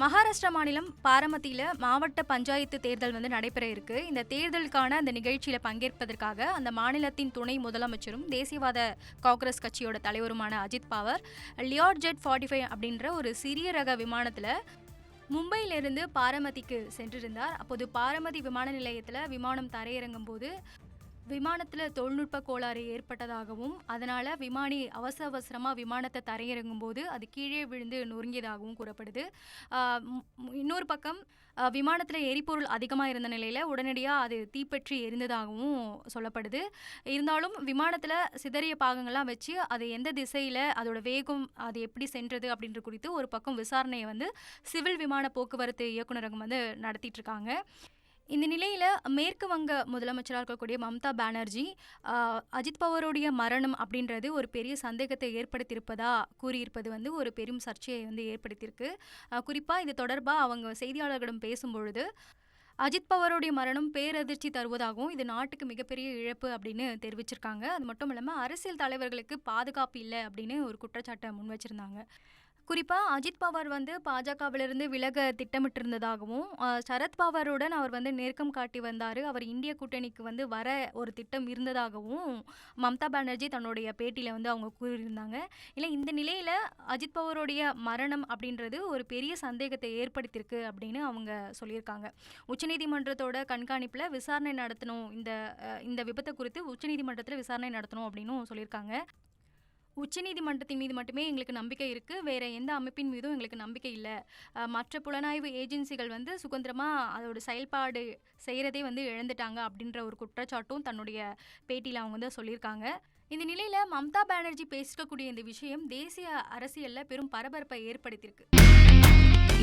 மகாராஷ்டிரா மாநிலம் பாரமத்தியில் மாவட்ட பஞ்சாயத்து தேர்தல் வந்து நடைபெற இருக்கு. இந்த தேர்தலுக்கான அந்த நிகழ்ச்சியில் பங்கேற்பதற்காக அந்த மாநிலத்தின் துணை முதலமைச்சரும் தேசியவாத காங்கிரஸ் கட்சியோட தலைவருமான Ajit Pawar Learjet forty five அப்படின்ற ஒரு சிறிய ரக விமானத்தில் மும்பையிலிருந்து பாரமதிக்கு சென்றிருந்தார். அப்போது பாரமதி விமான நிலையத்தில் விமானம் தரையிறங்கும் போது விமானத்தில் தொழில்நுட்ப கோளாறு ஏற்பட்டதாகவும் அதனால் விமானி அவசர அவசரமாக விமானத்தை தரையிறங்கும் போது அது கீழே விழுந்து நொறுங்கியதாகவும் கூறப்படுது. இன்னொரு பக்கம் விமானத்தில் எரிபொருள் அதிகமாக இருந்த நிலையில் உடனடியாக அது தீப்பற்றி எரிந்ததாகவும் சொல்லப்படுது. இருந்தாலும் விமானத்தில் சிதறிய பாகங்கள்லாம் வச்சு அது எந்த திசையில் அதோட வேகம் அது எப்படி சென்றது அப்படின்ற குறித்து ஒரு பக்கம் விசாரணையை வந்து சிவில் விமான போக்குவரத்து இயக்குநரகம் வந்து நடத்திட்டு இருக்காங்க. இந்த நிலையில் மேற்கு வங்க முதலமைச்சராக இருக்கக்கூடிய மம்தா பானர்ஜி அஜித் பவருடைய மரணம் அப்படின்றது ஒரு பெரிய சந்தேகத்தை ஏற்படுத்தியிருப்பதா கூறியிருப்பது வந்து ஒரு பெரும் சர்ச்சையை வந்து ஏற்படுத்தியிருக்கு. குறிப்பாக இது தொடர்பாக அவங்க செய்தியாளர்களிடம் பேசும்பொழுது அஜித் பவருடைய மரணம் பேரதிர்ச்சி தருவதாகவும் இது நாட்டுக்கு மிகப்பெரிய இழப்பு அப்படின்னு தெரிவிச்சிருக்காங்க. அது மட்டும் இல்லாமல் அரசியல் தலைவர்களுக்கு பாதுகாப்பு இல்லை அப்படின்னு ஒரு குற்றச்சாட்டை முன் வச்சிருந்தாங்க குறிப்பாக அஜித் பவார் வந்து பாஜகவிலிருந்து விலக திட்டமிட்டிருந்ததாகவும் இருந்ததாகவும் சரத் பவாருடன் அவர் வந்து நெருக்கம் காட்டி வந்தார். அவர் இந்திய கூட்டணிக்கு வந்து வர ஒரு திட்டம் இருந்ததாகவும் மம்தா பானர்ஜி தன்னுடைய பேட்டியில் வந்து அவங்க கூறியிருந்தாங்க. இல்லை இந்த நிலையில் அஜித் பவாருடைய மரணம் அப்படின்றது ஒரு பெரிய சந்தேகத்தை ஏற்படுத்தியிருக்கு அப்படின்னு அவங்க சொல்லியிருக்காங்க. உச்சநீதிமன்றத்தோட கண்காணிப்பில் விசாரணை நடத்தணும் இந்த இந்த விபத்தை குறித்து உச்சநீதிமன்றத்தில் விசாரணை நடத்தணும் அப்படின்னும் சொல்லியிருக்காங்க. உச்சநீதிமன்றத்தின் மீது மட்டுமே எங்களுக்கு நம்பிக்கை இருக்குது வேற எந்த அமைப்பின் மீதும் எங்களுக்கு நம்பிக்கை இல்லை. மற்ற புலனாய்வு ஏஜென்சிகள் வந்து சுதந்திரமாக அதோட செயல்பாடு செய்கிறதே வந்து இழந்துட்டாங்க அப்படின்ற ஒரு குற்றச்சாட்டும் தன்னுடைய பேட்டியில் அவங்க வந்து சொல்லியிருக்காங்க. இந்த நிலையில் மம்தா பானர்ஜி பேசிக்கக்கூடிய இந்த விஷயம் தேசிய அரசியலில் பெரும் பரபரப்பை ஏற்படுத்தியிருக்கு.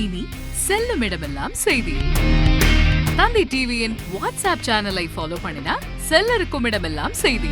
இனி செல்லும் இடமெல்லாம் செய்தி. தந்தை டிவியின் வாட்ஸ்அப் சேனலை ஃபாலோ பண்ணினா செல்ல இருக்கும் இடமெல்லாம் செய்தி.